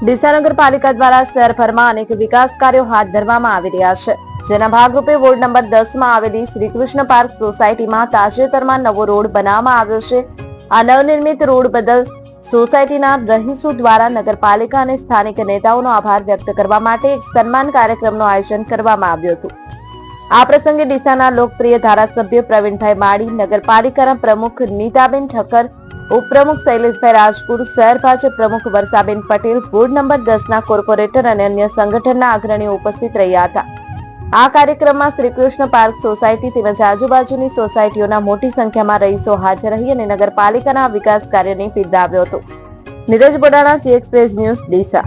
ડીસા નગરપાલિકા દ્વારા શહેરભરમાં અનેક વિકાસ કાર્યો હાથ ધરવામાં આવી રહ્યા છે. જેના ભાગરૂપે વોર્ડ નંબર દસમાં આવેલી શ્રીકૃષ્ણ પાર્ક સોસાયટીમાં તાજેતરમાં નવો રોડ બનાવવામાં આવ્યો છે. આ નવનિર્મિત રોડ બદલ સોસાયટીના રહીશો દ્વારા નગરપાલિકા અને સ્થાનિક નેતાઓનો આભાર વ્યક્ત કરવા માટે એક સન્માન કાર્યક્રમનું આયોજન કરવામાં આવ્યું હતું. આ પ્રસંગે ડીસાના લોકપ્રિય ધારાસભ્ય પ્રવીણભાઈ માળી, નગરપાલિકાના પ્રમુખ નીતાબેન ઠક્કર, ઉપપ્રમુખ શૈલેષભાઈ રાજપુર શહેર ભાજપ પ્રમુખ વર્ષાબેન પટેલ, વોર્ડ નંબર દસના કોર્પોરેટર અને અન્ય સંગઠનના અગ્રણીઓ ઉપસ્થિત રહ્યા હતા. આ કાર્યક્રમમાં શ્રીકૃષ્ણ પાર્ક સોસાયટી તેમજ આજુબાજુની સોસાયટીઓના મોટી સંખ્યામાં રહીશો હાજર રહી અને નગરપાલિકાના વિકાસ કાર્યને બિરદાવ્યો હતો. Neeraj Bodana, Zee express news, Deesa.